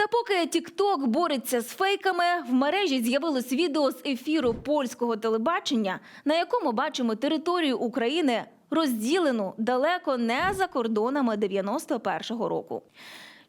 Та поки TikTok бореться з фейками, в мережі з'явилось відео з ефіру польського телебачення, на якому бачимо територію України розділену далеко не за кордонами 91-го року.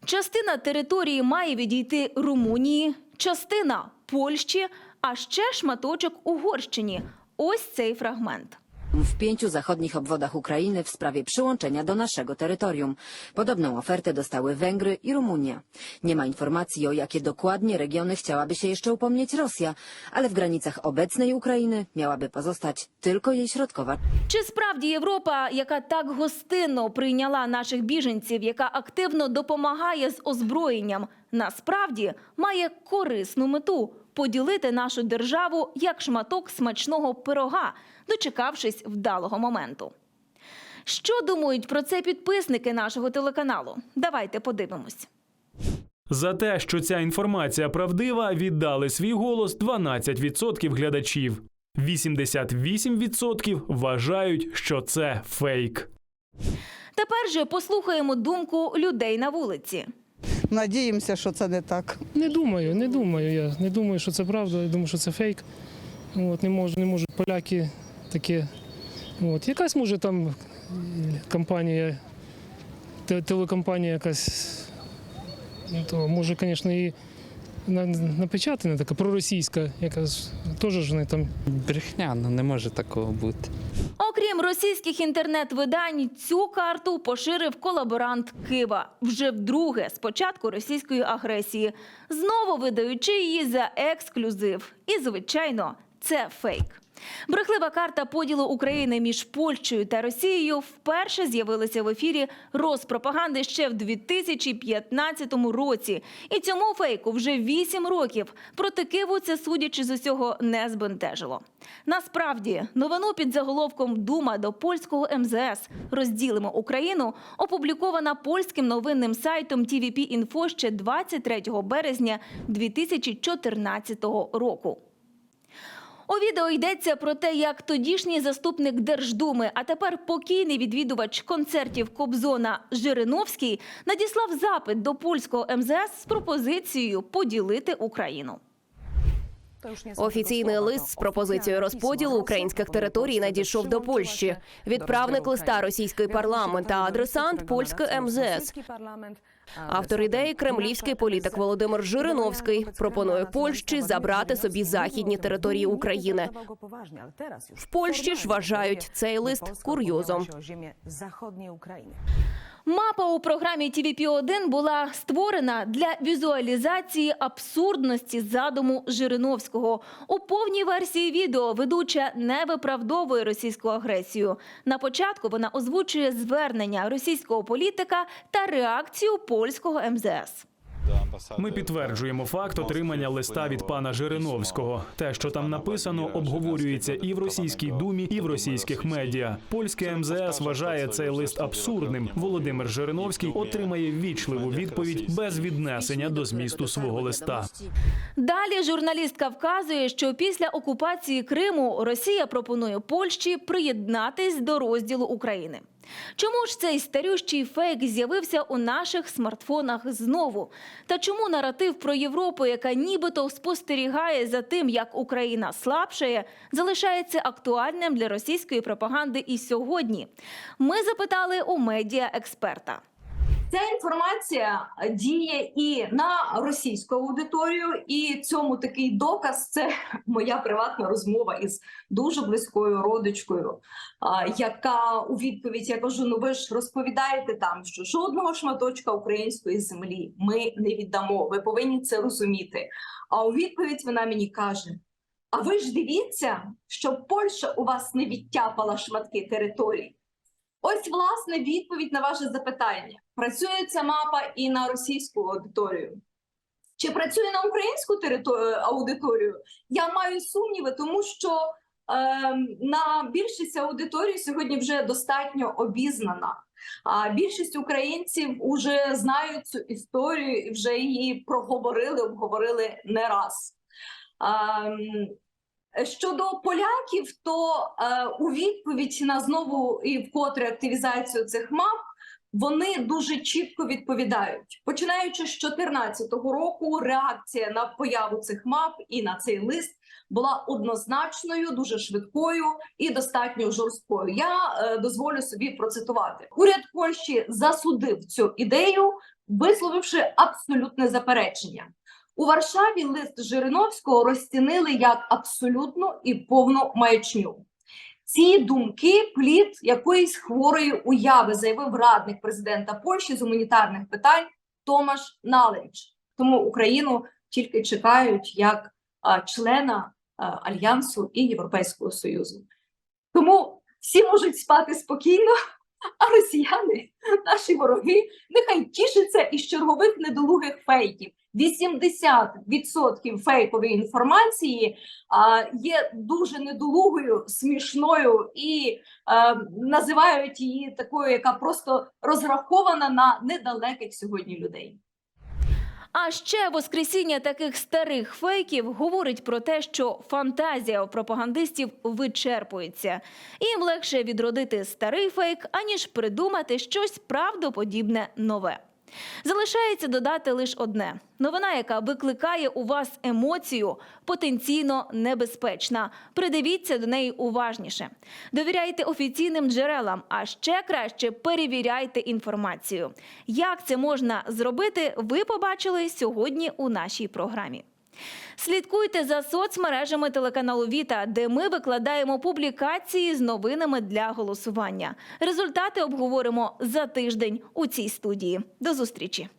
Частина території має відійти Румунії, частина Польщі, а ще шматочок Угорщині. Ось цей фрагмент. w pięciu zachodnich obwodach Ukrainy w sprawie przyłączenia do naszego terytorium. Podobną ofertę dostały Węgry i Rumunia. Nie ma informacji, o jakie dokładnie regiony chciałaby się jeszcze upomnieć Rosja, ale w granicach obecnej Ukrainy miałaby pozostać tylko jej środkowa Чи справді Європа, яка так гостинно прийняла наших біженців, яка активно допомагає з озброєнням, насправді має корисну мету поділити нашу державу як шматок смачного пирога, дочекавшись вдалого моменту. Що думають про це підписники нашого телеканалу? Давайте подивимось. За те, що ця інформація правдива, віддали свій голос 12% глядачів. 88% вважають, що це фейк. Тепер же послухаємо думку людей на вулиці. Надіємося, що це не так. Не думаю, не думаю. Я не думаю, що це правда. Я думаю, що це фейк. От, не можу, не можуть поляки таке. От, якась може там компанія, телекомпанія якась, ну, то може, звісно, і на- напечатана така проросійська, якась теж вони там Брехня, ну не може такого бути. Окрім російських інтернет-видань, цю карту поширив колаборант Кива вже вдруге з початку російської агресії, знову видаючи її за ексклюзив. І, звичайно, це фейк. Брехлива карта поділу України між Польщею та Росією вперше з'явилася в ефірі Роспропаганди ще в 2015 році. І цьому фейку вже 8 років. Проти Киву це, судячи з усього, не збентежило. Насправді, новину під заголовком Дума до польського МЗС розділимо Україну опублікована польським новинним сайтом TVP Info ще 23 березня 2014 року. У відео йдеться про те, як тодішній заступник Держдуми, а тепер покійний відвідувач концертів Кобзона Жириновський надіслав запит до польського МЗС з пропозицією поділити Україну. Офіційний лист з пропозицією розподілу українських територій надійшов до Польщі. Відправник листа російський парламент та адресант польське МЗС. Автор ідеї кремлівський політик Володимир Жириновський пропонує Польщі забрати собі західні території України. В Польщі ж вважають цей лист курйозом. Мапа у програмі TVP-1 була створена для візуалізації абсурдності задуму Жириновського. У повній версії відео ведуча не виправдовує російську агресію. На початку вона озвучує звернення російського політика та реакцію польського МЗС. Ми підтверджуємо факт отримання листа від пана Жириновського. Те, що там написано, обговорюється і в російській думі, і в російських медіа. Польське МЗС вважає цей лист абсурдним. Володимир Жириновський отримає вічливу відповідь без віднесення до змісту свого листа. Далі журналістка вказує, що після окупації Криму Росія пропонує Польщі приєднатись до розділу України. Чому ж цей старющий фейк з'явився у наших смартфонах знову? Та чому наратив про Європу, яка нібито спостерігає за тим, як Україна слабшає, залишається актуальним для російської пропаганди і сьогодні? Ми запитали у медіа експерта. Ця інформація діє і на російську аудиторію, і цьому такий доказ це моя приватна розмова із дуже близькою родичкою, яка у відповідь я кажу: ну ви ж розповідаєте там, що жодного шматочка української землі ми не віддамо. Ви повинні це розуміти. А у відповідь вона мені каже: А ви ж дивіться, щоб Польща у вас не відтяпала шматки територій. Ось власне відповідь на ваше запитання: працює ця мапа і на російську аудиторію? Чи працює на українську територ- аудиторію? Я маю сумніви, тому що ем, на більшість аудиторії сьогодні вже достатньо обізнана. А більшість українців вже знають цю історію і вже її проговорили, обговорили не раз. Ем, Щодо поляків, то е, у відповідь на знову і вкотре активізацію цих мап вони дуже чітко відповідають. Починаючи з 2014 року, реакція на появу цих мап і на цей лист була однозначною, дуже швидкою і достатньо жорсткою. Я е, дозволю собі процитувати. Уряд Польщі засудив цю ідею, висловивши абсолютне заперечення. У Варшаві лист Жириновського розцінили як абсолютну і повну маячню. Ці думки плід якоїсь хворої уяви, заявив радник президента Польщі з гуманітарних питань Томаш Наленч. Тому Україну тільки чекають як а, члена а, альянсу і Європейського союзу. Тому всі можуть спати спокійно, а росіяни, наші вороги, нехай тішаться із чергових недолугих фейків. 80% фейкової інформації а, є дуже недолугою, смішною і а, називають її такою, яка просто розрахована на недалеких сьогодні людей. А ще воскресіння таких старих фейків говорить про те, що фантазія у пропагандистів вичерпується. Їм легше відродити старий фейк, аніж придумати щось правдоподібне нове. Залишається додати лише одне: новина, яка викликає у вас емоцію, потенційно небезпечна. Придивіться до неї уважніше. Довіряйте офіційним джерелам, а ще краще перевіряйте інформацію. Як це можна зробити, ви побачили сьогодні у нашій програмі. Слідкуйте за соцмережами телеканалу Віта, де ми викладаємо публікації з новинами для голосування. Результати обговоримо за тиждень у цій студії. До зустрічі.